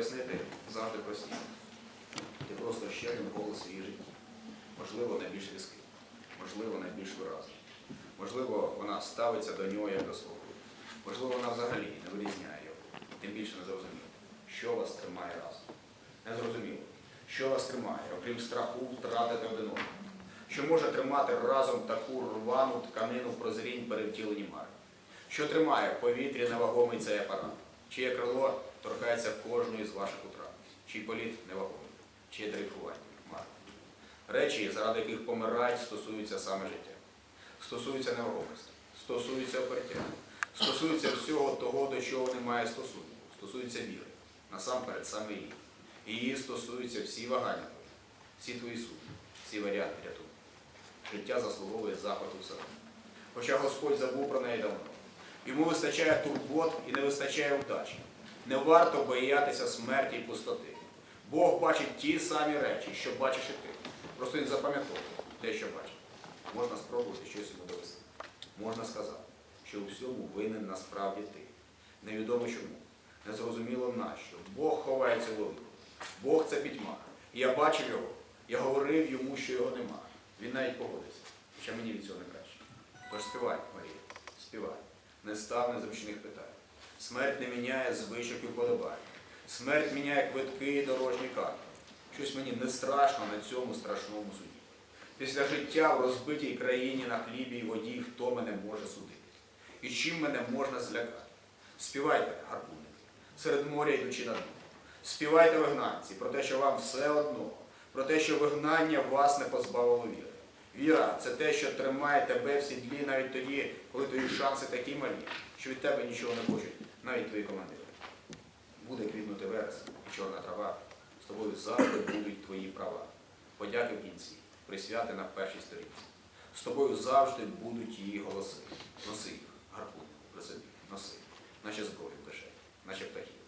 пояснити завжди простіше. Ти просто ще один голос її житті. Можливо, найбільш різкий, можливо, найбільш виразний. Можливо, вона ставиться до нього як до свого. Можливо, вона взагалі не вирізняє його. Тим більше не зрозуміло, що вас тримає разом. Не зрозуміло, що вас тримає, окрім страху втратити один одного. Що може тримати разом таку рвану тканину прозрінь перевтілені мари. Що тримає в повітрі невагомий цей апарат, чиє крило торкається кожної з ваших утрат, чий політ невагомий, чиє дрейфування марне. Речі, заради яких помирають, стосуються саме життя, стосуються невагомості, стосуються опертя, стосуються всього того, до чого немає стосунку, стосуються віри, насамперед саме її. Її стосуються всі вагання всі твої судьби, всі варіанти рятунку. Життя заслуговує захвату в себе. Хоча Господь забув про неї давно. Йому вистачає турбот і не вистачає вдачі. Не варто боятися смерті і пустоти. Бог бачить ті самі речі, що бачиш і ти. Просто він запам'ятовує те, що бачить. Можна спробувати щось йому довести. Можна сказати, що у всьому винен насправді ти. Невідомо чому. Незрозуміло нащо. Бог ховається в ловіку. Бог це пітьма. Я бачив його. Я говорив йому, що його нема. Він навіть погодився. Хоча мені від цього не краще. Тож співай, Марія, співай. Не став незручних питань. Смерть не міняє звичок і вподобань. Смерть міняє квитки і дорожні карти. Щось мені не страшно на цьому страшному суді. Після життя в розбитій країні на хлібі і воді хто мене може судити? І чим мене можна злякати? Співайте, гарпунники, серед моря йдучи на дно. Співайте вигнанці про те, що вам все одно, про те, що вигнання вас не позбавило віри. Віра це те, що тримає тебе в сідлі навіть тоді, коли твої шанси такі малі, що від тебе нічого не хочуть, навіть твої командири. Буде квітнути верес і чорна трава, з тобою завжди будуть твої права. Подяки в кінці, присвяти на першій сторінці. З тобою завжди будуть її голоси. Носи їх, гарпун, при собі, носи, наче зброю в кишені, наче птахи.